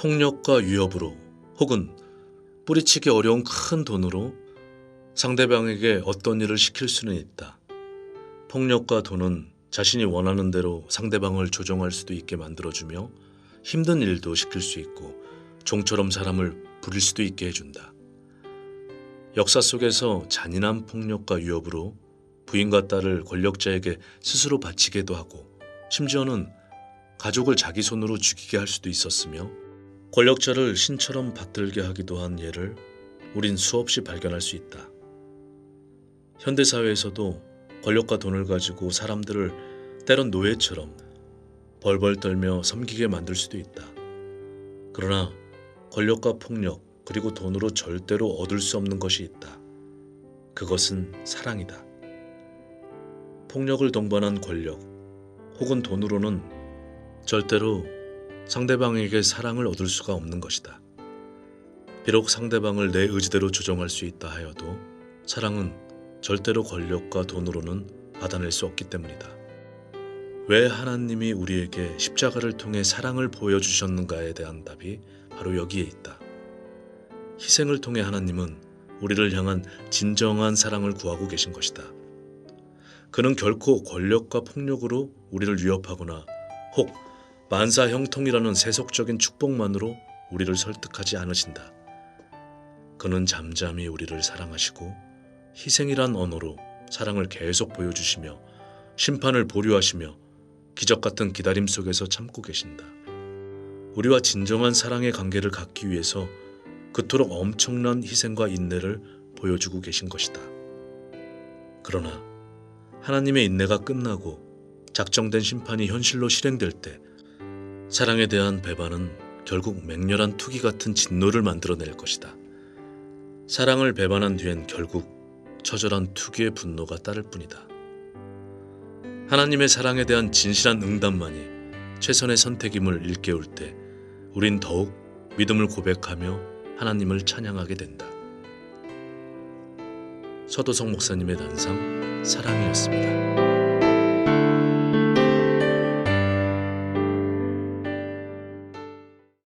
폭력과 위협으로 혹은 뿌리치기 어려운 큰 돈으로 상대방에게 어떤 일을 시킬 수는 있다. 폭력과 돈은 자신이 원하는 대로 상대방을 조종할 수도 있게 만들어주며 힘든 일도 시킬 수 있고 종처럼 사람을 부릴 수도 있게 해준다. 역사 속에서 잔인한 폭력과 위협으로 부인과 딸을 권력자에게 스스로 바치게도 하고 심지어는 가족을 자기 손으로 죽이게 할 수도 있었으며 권력자를 신처럼 받들게 하기도 한 예를 우린 수없이 발견할 수 있다. 현대 사회에서도 권력과 돈을 가지고 사람들을 때론 노예처럼 벌벌 떨며 섬기게 만들 수도 있다. 그러나 권력과 폭력 그리고 돈으로 절대로 얻을 수 없는 것이 있다. 그것은 사랑이다. 폭력을 동반한 권력 혹은 돈으로는 절대로 상대방에게 사랑을 얻을 수가 없는 것이다. 비록 상대방을 내 의지대로 조정할 수 있다 하여도 사랑은 절대로 권력과 돈으로는 받아낼 수 없기 때문이다. 왜 하나님이 우리에게 십자가를 통해 사랑을 보여주셨는가에 대한 답이 바로 여기에 있다. 희생을 통해 하나님은 우리를 향한 진정한 사랑을 구하고 계신 것이다. 그는 결코 권력과 폭력으로 우리를 위협하거나 혹 만사 형통이라는 세속적인 축복만으로 우리를 설득하지 않으신다. 그는 잠잠히 우리를 사랑하시고 희생이란 언어로 사랑을 계속 보여주시며 심판을 보류하시며 기적 같은 기다림 속에서 참고 계신다. 우리와 진정한 사랑의 관계를 갖기 위해서 그토록 엄청난 희생과 인내를 보여주고 계신 것이다. 그러나 하나님의 인내가 끝나고 작정된 심판이 현실로 실행될 때 사랑에 대한 배반은 결국 맹렬한 투기 같은 진노를 만들어낼 것이다. 사랑을 배반한 뒤엔 결국 처절한 투기의 분노가 따를 뿐이다. 하나님의 사랑에 대한 진실한 응답만이 최선의 선택임을 일깨울 때 우린 더욱 믿음을 고백하며 하나님을 찬양하게 된다. 서도성 목사님의 단상 사랑이었습니다.